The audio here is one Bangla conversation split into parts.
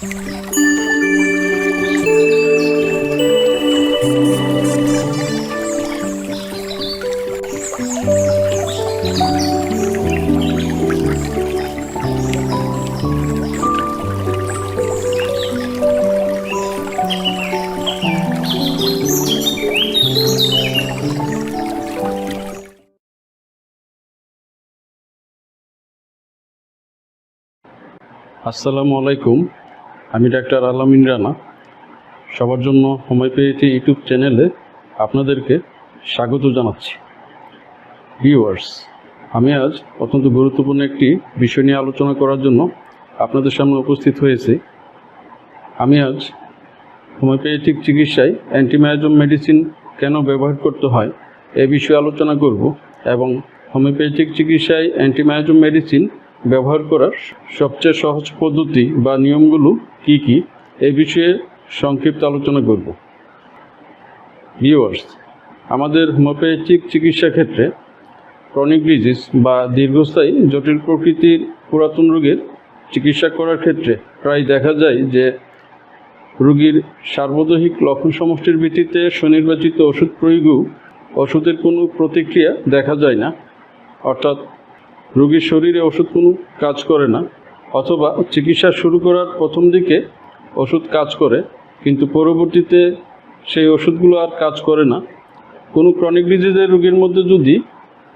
আসসালামু আলাইকুম আমি ডাক্তার আলামিন রানা। সবার জন্য হোমিওপ্যাথি ইউটিউব চ্যানেলে আপনাদেরকে স্বাগত জানাচ্ছি। ভিউয়ার্স, আমি আজ অত্যন্ত গুরুত্বপূর্ণ একটি বিষয় নিয়ে আলোচনা করার জন্য আপনাদের সামনে উপস্থিত হয়েছি। আমি আজ হোমিওপ্যাথিক চিকিৎসায় অ্যান্টিমায়োজম মেডিসিন কেন ব্যবহার করতে হয় এ বিষয়ে আলোচনা করব এবং হোমিওপ্যাথিক চিকিৎসায় অ্যান্টিমায়োজম মেডিসিন ব্যবহার করার সবচেয়ে সহজ পদ্ধতি বা নিয়মগুলো কি কি? এ বিষয়ে সংক্ষিপ্ত আলোচনা করব। ভিউয়ার্স আমাদের হোমিওপ্যাথিক চিকিৎসা ক্ষেত্রে ক্রনিক ডিজিজ বা দীর্ঘস্থায়ী জটিল প্রকৃতির পুরাতন রোগের চিকিৎসা করার ক্ষেত্রে প্রায় দেখা যায় যে রোগীর সার্বদৈহিক লক্ষণ সমষ্টির ভিত্তিতে সুনির্বাচিত ওষুধ প্রয়োগও ওষুধের কোনো প্রতিক্রিয়া দেখা যায় না। অর্থাৎ রোগীর শরীরে ওষুধ কোনো কাজ করে না, অথবা চিকিৎসা শুরু করার প্রথম দিকে ওষুধ কাজ করে, কিন্তু পরবর্তীতে সেই ওষুধগুলো আর কাজ করে না। কোনো ক্রনিক ডিজিজের রোগীর মধ্যে যদি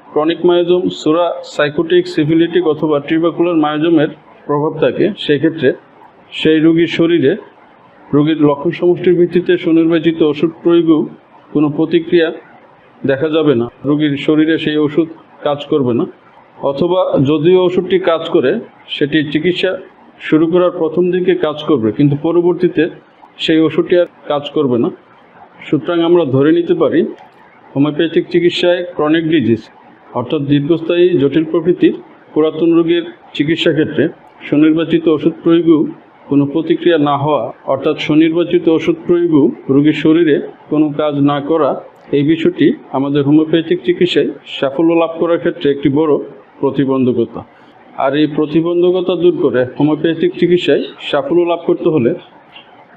ক্রনিক মায়োজম সুরা সাইকোটিক সিফিলিটিক অথবা ট্রিবাকুলার মায়োজমের প্রভাব থাকে, সেক্ষেত্রে সেই রোগীর শরীরে রোগীর লক্ষণ সমষ্টির ভিত্তিতে সুনির্বাচিত ওষুধ প্রয়োগও কোনো প্রতিক্রিয়া দেখা যাবে না। রোগীর শরীরে সেই ওষুধ কাজ করবে না। অথবা যদিও ওষুধটি কাজ করে, সেটি চিকিৎসা শুরু করার প্রথম দিকে কাজ করবে, কিন্তু পরবর্তীতে সেই ওষুধটি আর কাজ করবে না। সুতরাং আমরা ধরে নিতে পারি, হোমিওপ্যাথিক চিকিৎসায় ক্রনিক ডিজিজ, অর্থাৎ দীর্ঘস্থায়ী জটিল প্রকৃতির পুরাতন রোগের চিকিৎসা ক্ষেত্রে সুনির্বাচিত ওষুধ প্রয়োগও কোনো প্রতিক্রিয়া না হওয়া, অর্থাৎ সুনির্বাচিত ওষুধ প্রয়োগও রোগীর শরীরে কোনো কাজ না করা, এই বিষয়টি আমাদের হোমিওপ্যাথিক চিকিৎসায় সাফল্য লাভ করার ক্ষেত্রে একটি বড় প্রতিবন্ধকতা। আর এই প্রতিবন্ধকতা দূর করে হোমিওপ্যাথিক চিকিৎসায় সাফল্য লাভ করতে হলে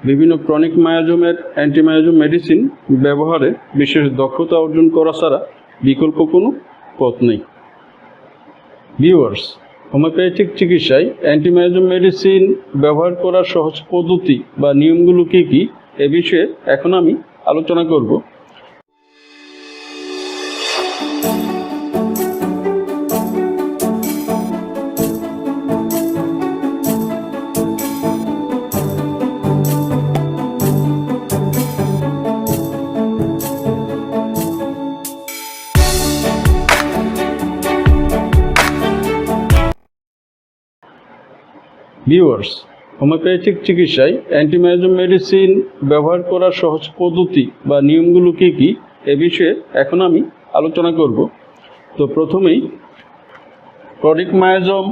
বিভিন্ন ক্রনিক মায়াজমের অ্যান্টিমায়াজম মেডিসিন ব্যবহারে বিশেষ দক্ষতা অর্জন করা ছাড়া বিকল্প কোনো পথ নেই। ভিউয়ার্স হোমিওপ্যাথিক চিকিৎসায় অ্যান্টিমায়াজম মেডিসিন ব্যবহার করার সহজ পদ্ধতি বা নিয়মগুলো কী কী? এ বিষয়ে এখন আমি আলোচনা করব। ভিউয়ার্স হোমিওপ্যাথিক চিকিৎসায় অ্যান্টিমায়োজম মেডিসিন ব্যবহার করার সহজ পদ্ধতি বা নিয়মগুলো কী কী, এ বিষয়ে এখন আমি আলোচনা করব। তো প্রথমেই ক্রনিক মায়োজম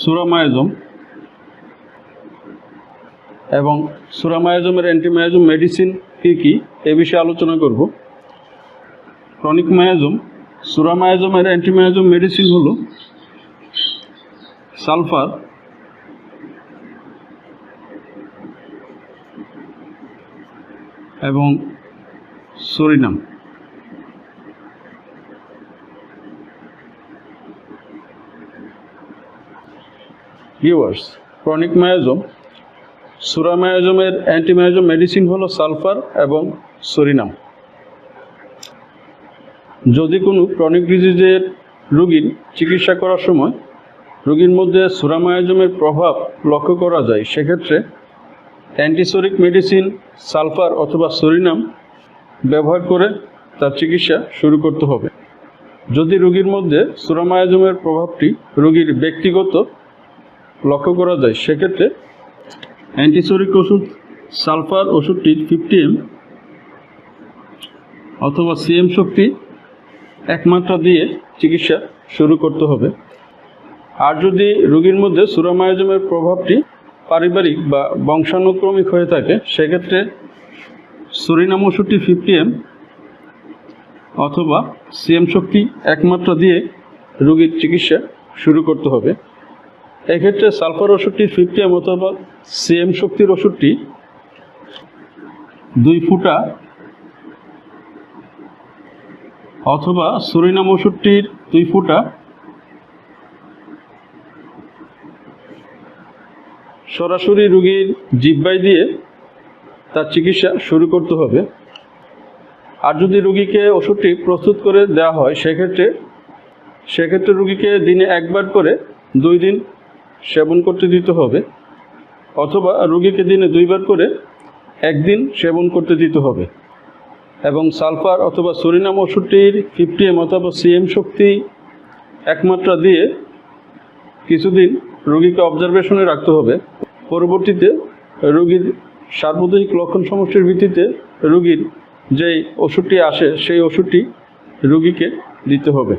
সুরামায়োজম এবং সুরামায়োজমের অ্যান্টিমায়োজম মেডিসিন কী কী, এ বিষয়ে আলোচনা করব। ক্রনিক মায়াজম সুরা সুরামায়াজমের অ্যান্টিমায়াজম মেডিসিন হলো সালফার এবং সরিনাম ভিউয়ার্স ক্রনিক মায়াজম সুরামায়াজমের অ্যান্টিমায়াজম মেডিসিন হলো সালফার এবং সরিনাম যদি কোনো ক্রনিক ডিজিজের রোগীর চিকিৎসা করার সময় রোগীর মধ্যে সুরামায়োজমের প্রভাব লক্ষ্য করা যায়, সেক্ষেত্রে অ্যান্টিসোরিক মেডিসিন সালফার অথবা সরিনাম ব্যবহার করে তার চিকিৎসা শুরু করতে হবে। যদি রোগীর মধ্যে সুরামায়োজমের প্রভাবটি রোগীর ব্যক্তিগত লক্ষ্য করা যায়, সেক্ষেত্রে অ্যান্টিসোরিক ওষুধ সালফার ওষুধটি ফিফটি এম অথবা সিএম শক্তি একমাত্রা দিয়ে চিকিৎসা শুরু করতে হবে। আর যদি রোগীর মধ্যে সুরামায়োজমের প্রভাবটি পারিবারিক বা বংশানুক্রমিক হয়ে থাকে, সেক্ষেত্রে সুরিনাম ওষুধটি ফিফটি এম অথবা সিএম শক্তি একমাত্রা দিয়ে রোগীর চিকিৎসা শুরু করতে হবে। এক্ষেত্রে সালফার ওষুধটি ফিফটি এম অথবা সিএম শক্তির ওষুধটি দুই ফুটা অথবা সুরিনাম ওষুধটির দুই ফুটা। সরাসরি রুগীর জিব্বাই দিয়ে তার চিকিৎসা শুরু করতে হবে। আর যদি রুগীকে ওষুধটি প্রস্তুত করে দেওয়া হয়, সেক্ষেত্রে সেক্ষেত্রে রুগীকে দিনে একবার করে দুই দিন সেবন করতে দিতে হবে। অথবা রুগীকে দিনে দুইবার করে একদিন সেবন করতে দিতে হবে। এবং সালফার অথবা সরিনাম ওষুধটির ফিফটি এম অথবা সিএম শক্তি একমাত্রা দিয়ে কিছুদিন রোগীকে অবজারভেশনে রাখতে হবে। পরবর্তীতে রোগীর সার্বদৈহিক লক্ষণ সমষ্টির ভিত্তিতে রোগীর যেই ওষুধটি আসে, সেই ওষুধটি রোগীকে দিতে হবে।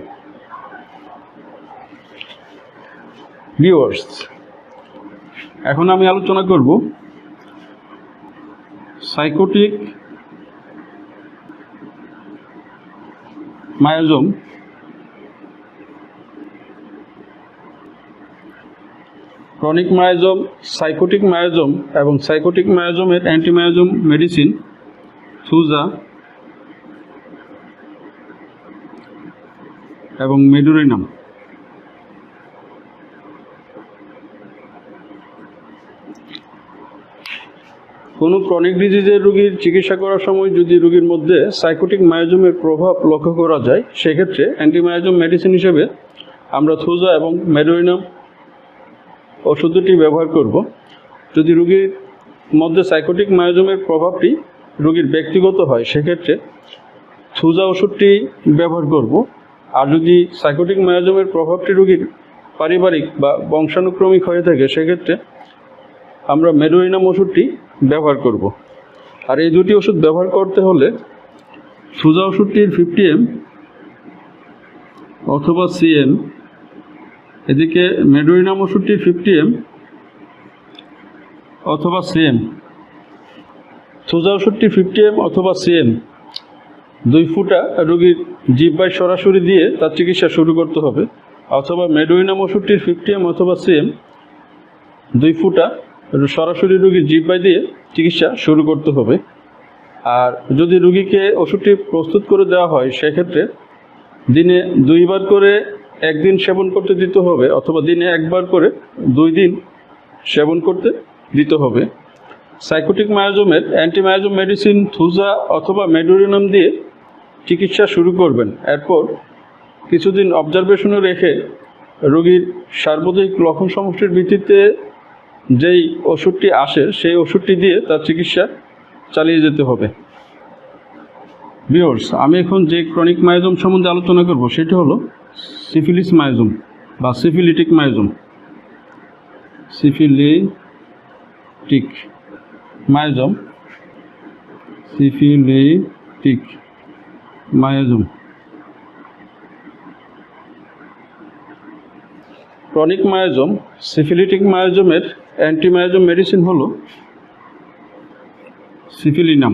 এখন আমি আলোচনা করব sycotic miasm. Chronic miasm sycotic miasm এবং সাইকোটিক মায়োজোমের অ্যান্টিমায়োজোম মেডিসিন সুজা এবং মেডুরিনাম। কোনো ক্রনিক ডিজিজের রোগীর চিকিৎসা করার সময় যদি রোগীর মধ্যে সাইকোটিক মায়োজমের প্রভাব লক্ষ্য করা যায়, সেক্ষেত্রে অ্যান্টিমায়োজম মেডিসিন হিসেবে আমরা থুজা এবং মেডোরিনাম ওষুধ দুটি ব্যবহার করব। যদি রোগীর মধ্যে সাইকোটিক মায়োজমের প্রভাবটি রোগীর ব্যক্তিগত হয়, সেক্ষেত্রে থুজা ওষুধটি ব্যবহার করব। আর যদি সাইকোটিক মায়োজমের প্রভাবটি রোগীর পারিবারিক বা বংশানুক্রমিক হয়ে থাকে, সেক্ষেত্রে আমরা মেডোরিনাম ওষুধটি ব্যবহার করব। আর এই দুটি ওষুধ ব্যবহার করতে হলে সুজা ওষুধটির ফিফটি এম অথবা সিএম এদিকে মেডোরিনাম ওষুধটির ফিফটি এম অথবা সিএম সোজা ওষুধটি ফিফটি এম অথবা সিএম দুই ফুটা রোগীর জিব্বায় সরাসরি দিয়ে তার চিকিৎসা শুরু করতে হবে। অথবা মেডোরিনাম ওষুধটির ফিফটি এম অথবা সিএম দুই ফুটা সরাসরি রোগীর জিব্বায় দিয়ে চিকিৎসা শুরু করতে হবে। আর যদি রুগীকে ওষুধটি প্রস্তুত করে দেওয়া হয়, সেক্ষেত্রে দিনে দুইবার করে একদিন সেবন করতে দিতে হবে, অথবা দিনে একবার করে দুই দিন সেবন করতে দিতে হবে। সাইকোটিক মায়োজমের, অ্যান্টিমায়োজম মেডিসিন, থুজা অথবা মেডোরিনাম দিয়ে চিকিৎসা শুরু করবেন। এরপর কিছুদিন অবজারভেশনে রেখে রোগীর সার্বজনীক লক্ষণ সমষ্টির ভিত্তিতে যেই ওষুধটি আসে, সেই ওষুধটি দিয়ে তার চিকিৎসা চালিয়ে যেতে হবে। বিয়র্স আমি এখন যে ক্রনিক মায়োজম সম্বন্ধে আলোচনা করব, সেটি হলো সিফিলিস মায়োজম বা syphilitic miasm syphilitic miasm syphilitic miasm chronic miasm syphilitic মায়োজমের antimiasm medicine হলো সিফিলিনাম।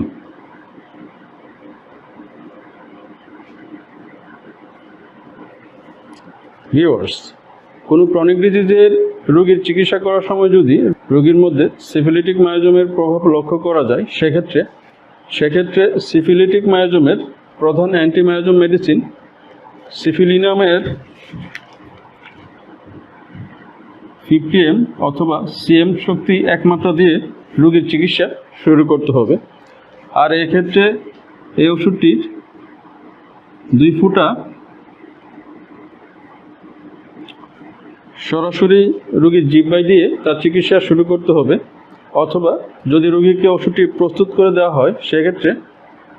ভিওয়ার্স কোনো ক্রনিক ডিজিজের রোগীর চিকিৎসা করার সময় যদি রোগীর মধ্যে সিফিলিটিক মায়োজমের প্রভাব লক্ষ্য করা যায়, সেক্ষেত্রে সেক্ষেত্রে সিফিলিটিক মায়োজমের প্রধান অ্যান্টিমায়োজম মেডিসিন সিফিলিনামের ফিফটি এম অথবা সিএম শক্তি একমাত্রা দিয়ে রোগীর চিকিৎসা শুরু করতে হবে। আর এক্ষেত্রে এই ওষুধটির দুই ফুটা সরাসরি রোগীর জিব্বাই দিয়ে তার চিকিৎসা শুরু করতে হবে। অথবা যদি রোগীকে ওষুধটি প্রস্তুত করে দেওয়া হয়, সেক্ষেত্রে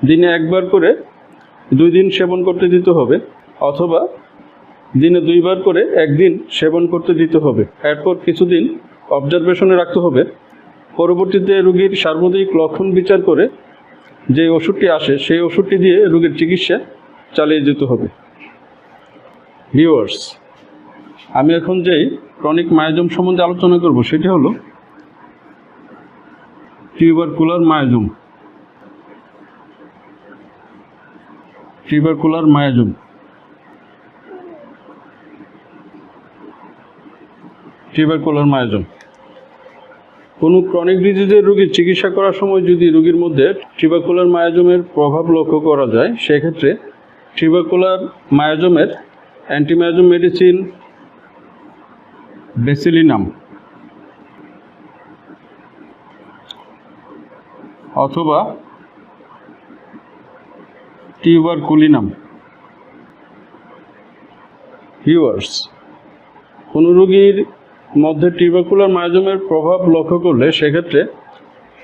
দিনে একবার করে দুই দিন সেবন করতে দিতে হবে। অথবা দিনে দুইবার করে একদিন সেবন করতে দিতে হবে। এরপর কিছুদিন অবজারভেশনে রাখতে হবে। পরবর্তীতে রোগীর সার্বজনীক লক্ষণ বিচার করে যে ওষুধটি আসে, সেই ওষুধটি দিয়ে রোগীর চিকিৎসা চালিয়ে যেতে হবে। ভিউয়ার্স আমি এখন যেই ক্রনিক মায়োজম সম্বন্ধে আলোচনা করব, সেটি হলো tubercular miasm tubercular miasm tubercular miasm কোনো ক্রনিক ডিজিজের রোগীর চিকিৎসা করার সময় যদি রোগীর মধ্যে টিউবারকুলার মায়াজমের প্রভাব লক্ষ্য করা যায়, সেক্ষেত্রে টিউবারকুলার মায়াজমের অ্যান্টিমায়াজম মেডিসিন বেসিলিনাম অথবা টিউবারকুলিনাম ভিউয়ার্স কোনো রোগীর মধ্যে টিউবাকুলার মায়োজমের প্রভাব লক্ষ্য করলে সেক্ষেত্রে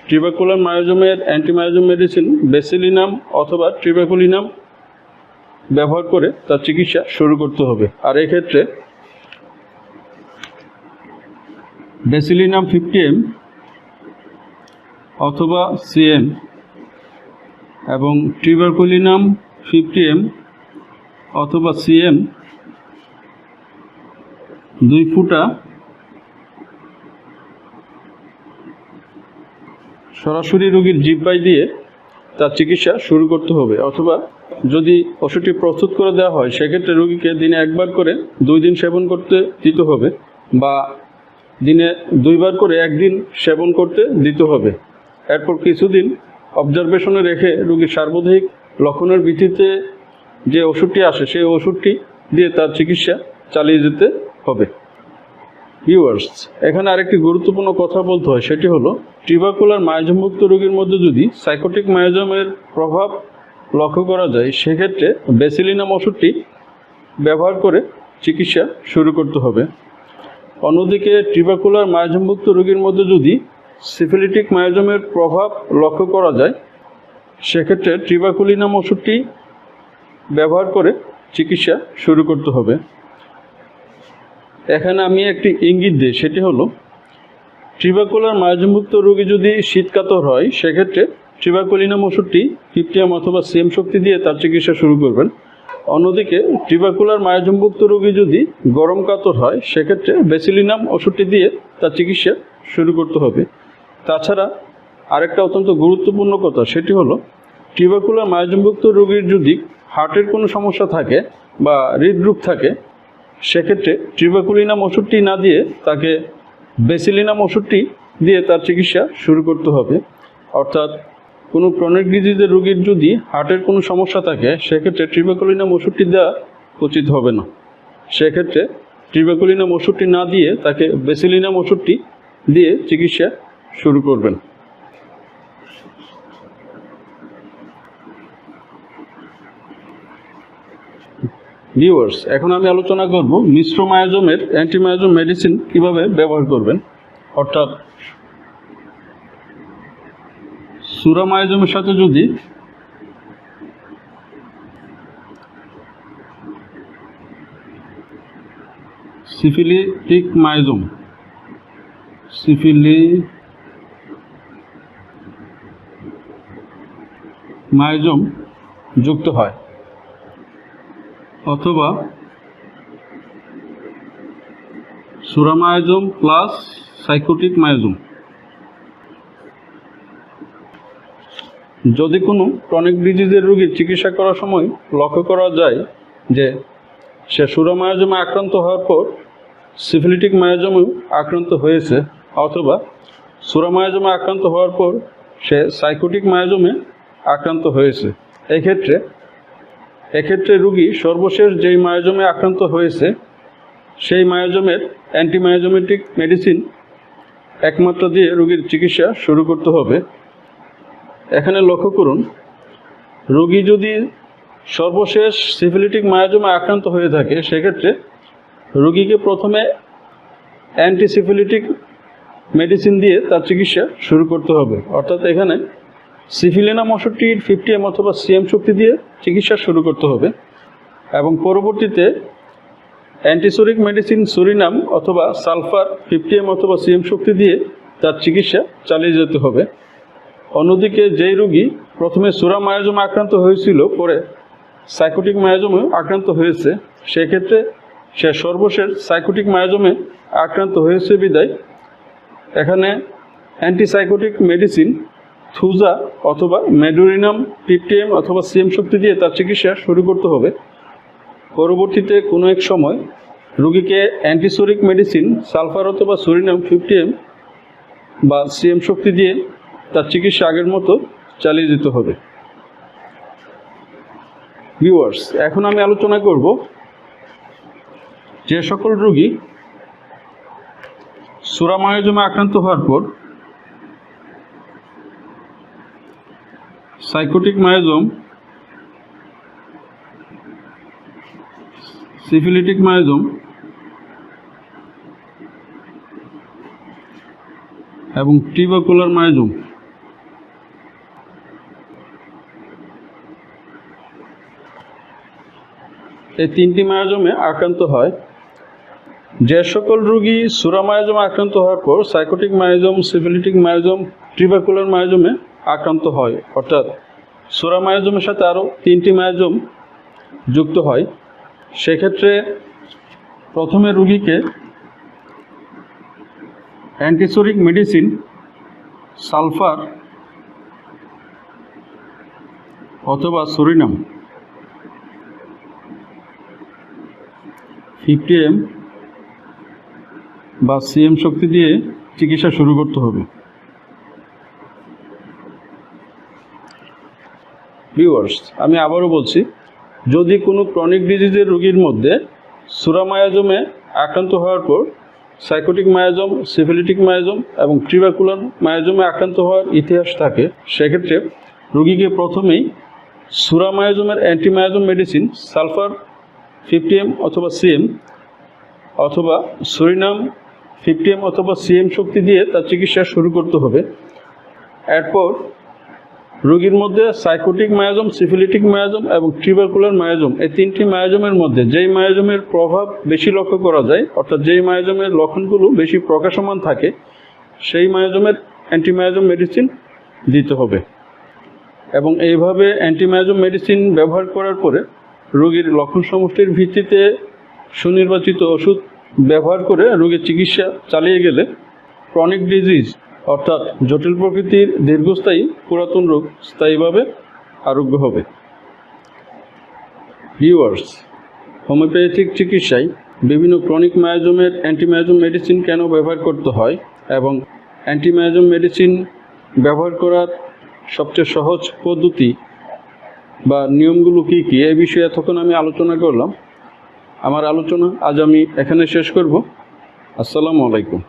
টিউবাকুলার মায়োজমের অ্যান্টিমায়োজম মেডিসিন বেসিলিনাম অথবা ট্রিবাকুলিনাম ব্যবহার করে তার চিকিৎসা শুরু করতে হবে। আর এক্ষেত্রে বেসিলিনাম ফিফটি এম অথবা সিএম এবং টিউবারকুলিনাম ফিফটি এম অথবা সিএম দুই ফুটা সরাসরি রোগীর জিব্বাই দিয়ে তার চিকিৎসা শুরু করতে হবে, অথবা যদি ওষুধটি প্রস্তুত করে দেওয়া হয়, সেক্ষেত্রে রোগীকে দিনে একবার করে দুই দিন সেবন করতে দিতে হবে বা দিনে দুইবার করে একদিন সেবন করতে দিতে হবে। এরপর কিছুদিন অবজারভেশনে রেখে রোগীর সার্বধায়িক লক্ষণের ভিত্তিতে যে ওষুধটি আসে, সেই ওষুধটি দিয়ে তার চিকিৎসা চালিয়ে যেতে হবে। ভিউয়ার্স এখানে আরেকটি গুরুত্বপূর্ণ কথা বলতে হয়, সেটি হলো টিউবাকুলার মায়োজমুক্ত রোগীর মধ্যে যদি সাইকোটিক মায়োজমের প্রভাব লক্ষ্য করা যায়, সেক্ষেত্রে বেসিলিনাম ওষুধটি ব্যবহার করে চিকিৎসা শুরু করতে হবে। অন্যদিকে টিউবাকুলার মায়োজমুক্ত রোগীর মধ্যে যদি সিফিলিটিক মায়োজমের প্রভাব লক্ষ্য করা যায়, সেক্ষেত্রে ট্রিবাকুলিনাম ওষুধটি ব্যবহার করে চিকিৎসা শুরু করতে হবে। এখানে আমি একটি ইঙ্গিত দিই, সেটি হলো ট্রিবাকুলার মায়োজমুক্ত রোগী যদি শীতকাতর হয়, সেক্ষেত্রে ট্রিবাকুলিনাম ওষুধটি ফিফটিএম অথবা সিএম শক্তি দিয়ে তার চিকিৎসা শুরু করবেন। অন্যদিকে ট্রিবাকুলার মায়োজমুক্ত রোগী যদি গরম কাতর হয়, সেক্ষেত্রে বেসিলিনাম ওষুধটি দিয়ে তার চিকিৎসা শুরু করতে হবে। তাছাড়া, আরেকটা অত্যন্ত গুরুত্বপূর্ণ কথা, সেটি হলো টিউবাকুলার মায়োজমভুক্ত রোগীর যদি হার্টের কোনো সমস্যা থাকে বা হৃদরোগ থাকে সেক্ষেত্রে ট্রিবাকুলিনাম ওষুধটি না দিয়ে তাকে বেসিলিনাম ওষুধটি দিয়ে তার চিকিৎসা শুরু করতে হবে। অর্থাৎ কোনো ক্রনিক ডিজিজের রোগীর যদি হার্টের কোনো সমস্যা থাকে, সেক্ষেত্রে ট্রিবাকুলিনাম ওষুধটি দেওয়া উচিত হবে না। সেক্ষেত্রে ট্রিবাকুলিনাম ওষুধটি না দিয়ে তাকে বেসিলিনাম ওষুধটি দিয়ে চিকিৎসা শুরু করবেন। ভিউয়ার্স এখন আমি আলোচনা করব মিশ্র মায়োজমের অ্যান্টিমায়োজম মেডিসিন কীভাবে ব্যবহার করবেন। অর্থাৎ সুরামায়োজমের সাথে যদি সিফিলিটিক মায়োজম সিফিলি মায়োজম যুক্ত হয়। অথবা সুরামায়োজম প্লাস সাইকোটিক মায়োজম। যদি কোনো ক্রনিক ডিজিজের রোগীর চিকিৎসা করার সময় লক্ষ্য করা যায় যে সে সুরামায়োজমে আক্রান্ত হওয়ার পর সিফিলিটিক মায়োজমেও আক্রান্ত হয়েছে অথবা সুরামায়োজমে আক্রান্ত হওয়ার পর সে সাইকোটিক মায়োজমে আক্রান্ত হয়েছে, এক্ষেত্রে এক্ষেত্রে রুগী সর্বশেষ যেই মায়োজমে আক্রান্ত হয়েছে, সেই মায়োজমের অ্যান্টিমায়োজমেটিক মেডিসিন একমাত্র দিয়ে রুগীর চিকিৎসা শুরু করতে হবে। এখানে লক্ষ্য করুন, রুগী যদি সর্বশেষ সিফিলিটিক মায়োজমে আক্রান্ত হয়ে থাকে, সেক্ষেত্রে রুগীকে প্রথমে অ্যান্টিসিফিলিটিক মেডিসিন দিয়ে তার চিকিৎসা শুরু করতে হবে। অর্থাৎ এখানে সিফিলিনাম ওষুধটির ফিফটি এম অথবা সিএম শক্তি দিয়ে চিকিৎসা শুরু করতে হবে এবং পরবর্তীতে অ্যান্টিসোরিক মেডিসিন সুরিনাম অথবা সালফার ফিফটি এম অথবা সিএম শক্তি দিয়ে তার চিকিৎসা চালিয়ে যেতে হবে। অন্যদিকে যেই রোগী প্রথমে সুরা মায়োজমে আক্রান্ত হয়েছিল, পরে সাইকোটিক মায়োজমে আক্রান্ত হয়েছে, সেক্ষেত্রে সে সর্বশেষ সাইকোটিক মায়োজমে আক্রান্ত হয়েছে বিদায়। এখানে অ্যান্টিসাইকোটিক মেডিসিন থুজা অথবা মেডোরিনাম, পিপিএম অথবা সিএম শক্তি দিয়ে তার চিকিৎসা শুরু করতে হবে। পরবর্তীতে কোনো এক সময় রোগীকে অ্যান্টিসোরিক মেডিসিন, সালফার অথবা সুরিনাম ফিফটিএম বা সিএম শক্তি দিয়ে তার চিকিৎসা আগের মতো চালিয়ে যেতে হবে। ভিউয়ার্স, এখন আমি আলোচনা করব যে সকল রোগী সুরামায়োজমে আক্রান্ত হওয়ার পর সাইকোটিক মায়োজম সিফিলিটিক মায়োজম এবং টিউবাকুলার মায়োজম এই তিনটি মায়োজমে আক্রান্ত হয়। যে সকল রোগী সুরামায়োজমে আক্রান্ত হওয়ার পর সাইকোটিক মায়োজম সিফিলিটিক মায়োজম ট্রিবাকুলার মায়োজমে আক্রান্ত হয়। অর্থাৎ সুরামায়োজমের সাথে আরও তিনটি মায়োজম যুক্ত হয়। সেক্ষেত্রে প্রথমে রুগীকে অ্যান্টিসোরিক মেডিসিন, সালফার অথবা সুরিনাম, ফিফটি এম বা সিএম শক্তি দিয়ে চিকিৎসা শুরু করতে হবে। ভিউয়ার্স আমি আবারও বলছি, যদি কোনো ক্রনিক ডিজিজের রোগীর মধ্যে সুরামায়াজমে আক্রান্ত হওয়ার পর সাইকোটিক মায়াজম সিফিলিটিক মায়াজম এবং ট্রিবাকুলার মায়াজমে আক্রান্ত হওয়ার ইতিহাস থাকে, সেক্ষেত্রে রোগীকে প্রথমেই সুরামায়াজমের antimiasm medicine sulphur fifty M অথবা সিএম অথবা সুরিনাম ফিফটি এম অথবা সিএম শক্তি দিয়ে তার চিকিৎসা শুরু করতে হবে। এরপর রোগীর মধ্যে সাইকোটিক মায়াজম সিফিলিটিক মায়াজম এবং ট্রিবাকুলার মায়াজম এই তিনটি মায়াজমের মধ্যে যেই মায়াজমের প্রভাব বেশি লক্ষ্য করা যায়, অর্থাৎ যেই মায়াজমের লক্ষণগুলো বেশি প্রকাশমান থাকে, সেই মায়াজমের অ্যান্টিমায়াজম মেডিসিন দিতে হবে। এবং এইভাবে অ্যান্টিমায়াজম মেডিসিন ব্যবহার করার পরে রোগীর লক্ষণ সমষ্টির ভিত্তিতে সুনির্বাচিত ওষুধ ব্যবহার করে রোগীর চিকিৎসা চালিয়ে গেলে ক্রনিক ডিজিজ অর্থাৎ জটিল প্রকৃতির দীর্ঘস্থায়ী পুরাতন রোগ স্থায়ীভাবে আরোগ্য হবে। ভিউয়ার্স হোমিওপ্যাথিক চিকিৎসায় বিভিন্ন ক্রনিক মায়াজমের অ্যান্টিমায়াজম মেডিসিন কেন ব্যবহার করতে হয় এবং অ্যান্টিমায়াজম মেডিসিন ব্যবহার করার সবচেয়ে সহজ পদ্ধতি বা নিয়মগুলো কী কী এই বিষয়ে এতক্ষণ আমি আলোচনা করলাম। আমার আলোচনা আজ আমি এখানে শেষ করব। আসসালামু আলাইকুম।